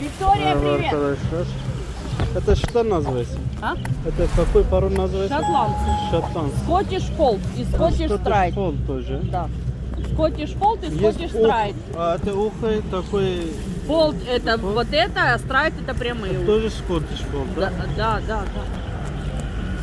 Виктория, Merhaba привет. arkadaşlar. Это что называется? А? Это какой пару называется? Шотландцы. Шотландский. Скотиш фолд и скотиш Scottish страйт. Fold тоже. Да. Скотиш фолд и скотиш Есть ух- страйт. А это ухо такой, Фолд это вот это, а страйт это прямые. тоже Scottish Fold, Да, да? да, да, да.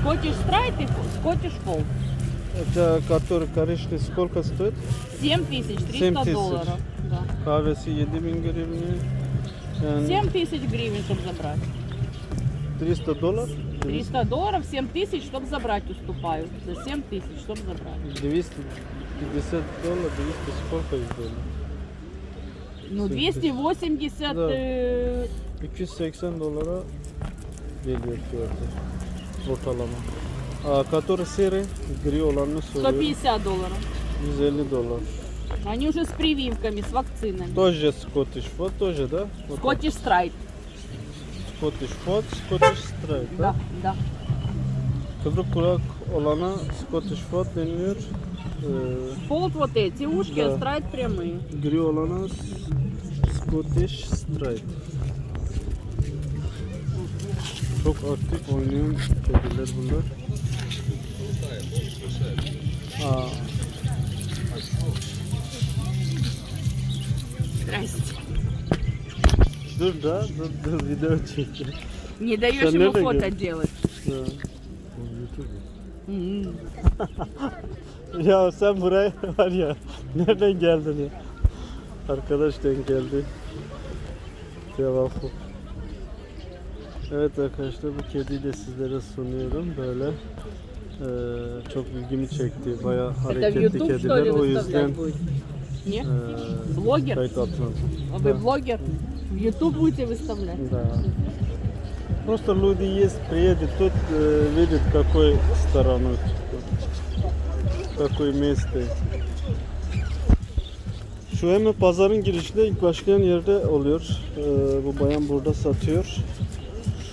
Скотиш страйт и скотиш фолд. Это который коричневый сколько стоит? 7300 7 тысяч. долларов. Да. Kahvesi 7000 гривен. Yani 7 тысяч гривен, чтобы забрать. 300 долларов. 300 долларов, 7 тысяч, чтобы забрать уступаю. За 7 тысяч, чтобы забрать. 250 долларов, 200 сколько из долларов? Ну, 280... Да. э, 280 dolara geliyor fiyatı. Ortalama. Aa, который серый, gri olanını soruyorum. 150 долларов. 150 dolar. Они уже с прививками, с вакцинами. Тоже Scottish Fold, тоже, да? Вот Скотиш страйт. Scottish Fold, Scottish Straight, Да, да? Kıvrık kulak olana Scottish Fold deniliyor. Ee, Фолд вот эти ушки, Да. а страйт прямые. gri olana Scottish Straight. Çok aktif oynayan kediler bunlar. Aa, Здрасте. dur da, dur, dur video çekiyor. Не даешь Что, ему надо фото говорить? делать. Ha. М. Ya sen buraya var ya nereden geldin ya? Arkadaş denk geldi. Cevapı. Evet arkadaşlar bu kediyi de sizlere sunuyorum böyle. Ee, çok ilgimi çekti. В hareketli YouTube kediler. O yüzden? Не? ee, Блогер? kayıt altına. А Вы блогер? В YouTube будете выставлять? Да. Просто люди есть, приедет тут, э, видит какой стороной, какой место. Şu hemen pazarın girişinde ilk başlayan yerde oluyor. Ee, bu bayan burada satıyor.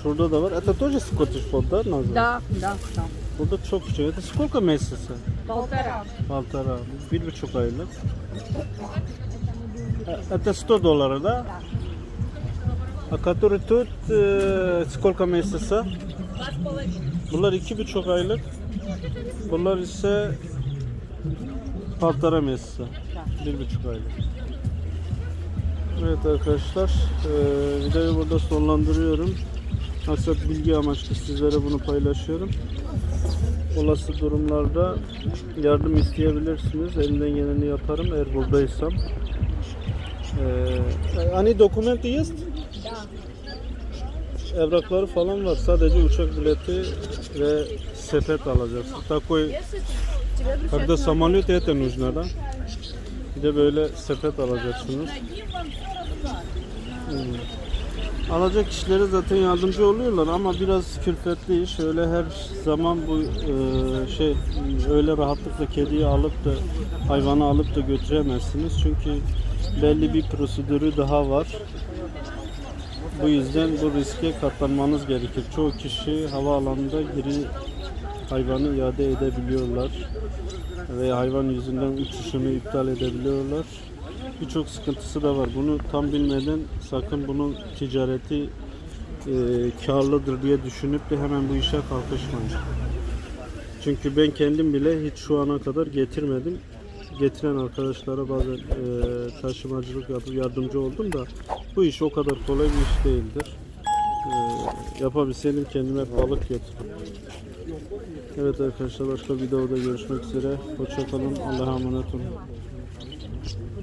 Şurada da var. Это тоже Scottish Fold, да, названо? Да, да, да. Burada çok küçük. Это сколько месяца? Полтора. Paltara. Bir buçuk aylık. E, Это 100 долларов, да? А который тут э, сколько месяца? Bunlar iki buçuk aylık. Bunlar ise paltara mesajı. Bir buçuk aylık. Evet arkadaşlar, e, videoyu burada sonlandırıyorum. Maksat bilgi amaçlı sizlere bunu paylaşıyorum. Olası durumlarda yardım isteyebilirsiniz. Elimden geleni yaparım eğer buradaysam. Ee, hani dokumenti есть? Evrakları falan var. Sadece uçak bileti ve sepet alacaksın. Такой, когда самолет это нужно, да? Bir de böyle sepet alacaksınız. Hmm. Alacak kişilere zaten yardımcı oluyorlar ama biraz külfetli iş. Öyle her zaman bu e, şey öyle rahatlıkla kediyi alıp da hayvanı alıp da götüremezsiniz. Çünkü belli bir prosedürü daha var. Bu yüzden bu riske katlanmanız gerekir. Çoğu kişi havaalanında geri hayvanı iade edebiliyorlar ve hayvan yüzünden uçuşunu iptal edebiliyorlar. Birçok sıkıntısı da var. Bunu tam bilmeden sakın bunun ticareti e, karlıdır diye düşünüp de hemen bu işe kalkışmayın. Çünkü ben kendim bile hiç şu ana kadar getirmedim. Getiren arkadaşlara bazen e, taşımacılık yapıp yardımcı oldum da bu iş o kadar kolay bir iş değildir. E, yapabilseydim kendime balık götürürüm. Evet arkadaşlar başka videoda görüşmek üzere. Hoşçakalın. Allah'a emanet olun.